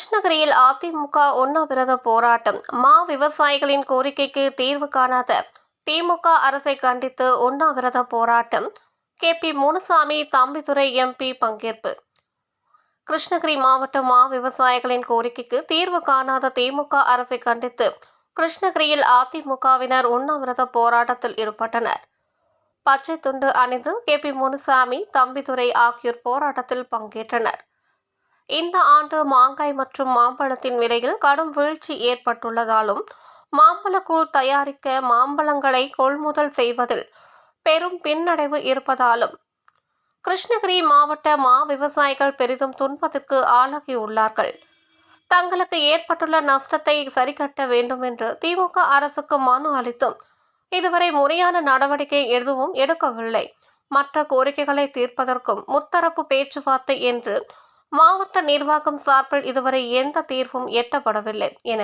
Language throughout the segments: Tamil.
கிருஷ்ணகிரியில் அதிமுக உண்ணாவிரத போராட்டம். மா விவசாயிகளின் கோரிக்கைக்கு தீர்வு காணாத திமுக அரசை கண்டித்து உண்ணாவிரத போராட்டம். K. P. Munusamy Thambidurai MP பங்கேற்பு. கிருஷ்ணகிரி மாவட்ட மா விவசாயிகளின் கோரிக்கைக்கு தீர்வு காணாத திமுக அரசை கண்டித்து கிருஷ்ணகிரியில் அதிமுகவினர் உண்ணாவிரத போராட்டத்தில் ஈடுபட்டனர். பச்சை துண்டு அணிந்து கே. பி. முனுசாமி தம்பிதுரை ஆகியோர் போராட்டத்தில் பங்கேற்றனர். இந்த ஆண்டு மாங்காய் மற்றும் மாம்பழத்தின் விலையில் கடும் வீழ்ச்சி ஏற்பட்டுள்ளதாலும் மாம்பழக்கூழ் தயாரிக்க மாம்பழங்களை கொள்முதல் செய்வதில் பெரும் பின்னடைவு இருப்பதாலும் கிருஷ்ணகிரி மாவட்ட மா விவசாயிகள் பெரிதும் துன்பத்திற்கு ஆளாகியுள்ளார்கள். தங்களுக்கு ஏற்பட்டுள்ள நஷ்டத்தை சரிகட்ட வேண்டும் என்று திமுக அரசுக்கு மனு அளித்தும் இதுவரை முறையான நடவடிக்கை எதுவும் எடுக்கவில்லை. மற்ற கோரிக்கைகளை தீர்ப்பதற்கும் முத்தரப்பு பேச்சுவார்த்தை என்று மாவட்ட நிர்வாகம் சார்பில் இதுவரை எந்த தீர்வும் எட்டப்படவில்லை என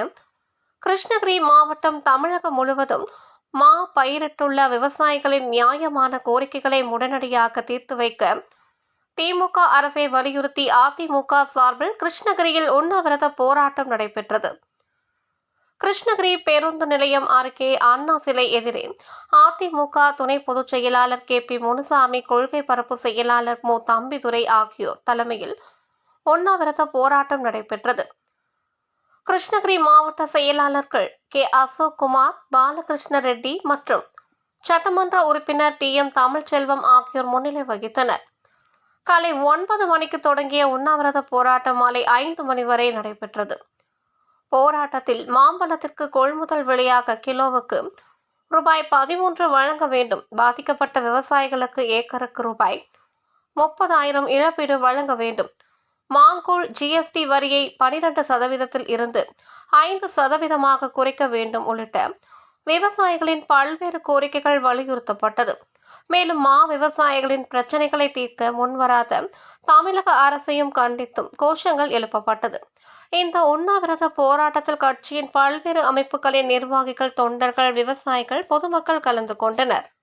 கிருஷ்ணகிரி மாவட்டம் தமிழகம் முழுவதும் மா பயிரிட்டுள்ள விவசாயிகளின் நியாயமான கோரிக்கைகளை உடனடியாக தீர்த்து வைக்க திமுக அரசை வலியுறுத்தி அதிமுக சார்பில் கிருஷ்ணகிரியில் உண்ணாவிரத போராட்டம் நடைபெற்றது. கிருஷ்ணகிரி பேருந்து நிலையம் அருகே அண்ணா சிலை எதிரே அதிமுக துணை பொதுச் செயலாளர் கே பி முனுசாமி கொள்கை பரப்பு செயலாளர் மு. தம்பிதுரை ஆகியோர் தலைமையில் உண்ணாவிரத போராட்டம் நடைபெற்றது. கிருஷ்ணகிரி மாவட்ட செயலாளர்கள் கே. அசோக்குமார் பாலகிருஷ்ண ரெட்டி மற்றும் சட்டமன்ற உறுப்பினர் டி. எம். தமிழ்ச்செல்வம் ஆகியோர் முன்னிலை வகித்தனர். காலை ஒன்பது மணிக்கு தொடங்கிய உண்ணாவிரத போராட்டம் மாலை ஐந்து மணி வரை நடைபெற்றது. போராட்டத்தில் மாம்பழத்திற்கு கொள்முதல் விலையாக கிலோவுக்கு ரூபாய் பதிமூன்று வழங்க வேண்டும். பாதிக்கப்பட்ட விவசாயிகளுக்கு ஏக்கருக்கு ரூபாய் முப்பதாயிரம் இழப்பீடு வழங்க வேண்டும். மாங்கோல் ஜிஎஸ்டி வரியை பனிரெண்டு சதவீதத்தில் இருந்து ஐந்து சதவீதமாக குறைக்க வேண்டும் உள்ளிட்ட விவசாயிகளின் பல்வேறு கோரிக்கைகள் வலியுறுத்தப்பட்டது. மேலும் மா விவசாயிகளின் பிரச்சனைகளை தீர்க்க முன்வராத தமிழக அரசையும் கண்டித்தும் கோஷங்கள் எழுப்பப்பட்டது. இந்த உண்ணாவிரத போராட்டத்தில் கட்சியின் பல்வேறு அமைப்புகளின் நிர்வாகிகள் தொண்டர்கள் விவசாயிகள் பொதுமக்கள் கலந்து கொண்டனர்.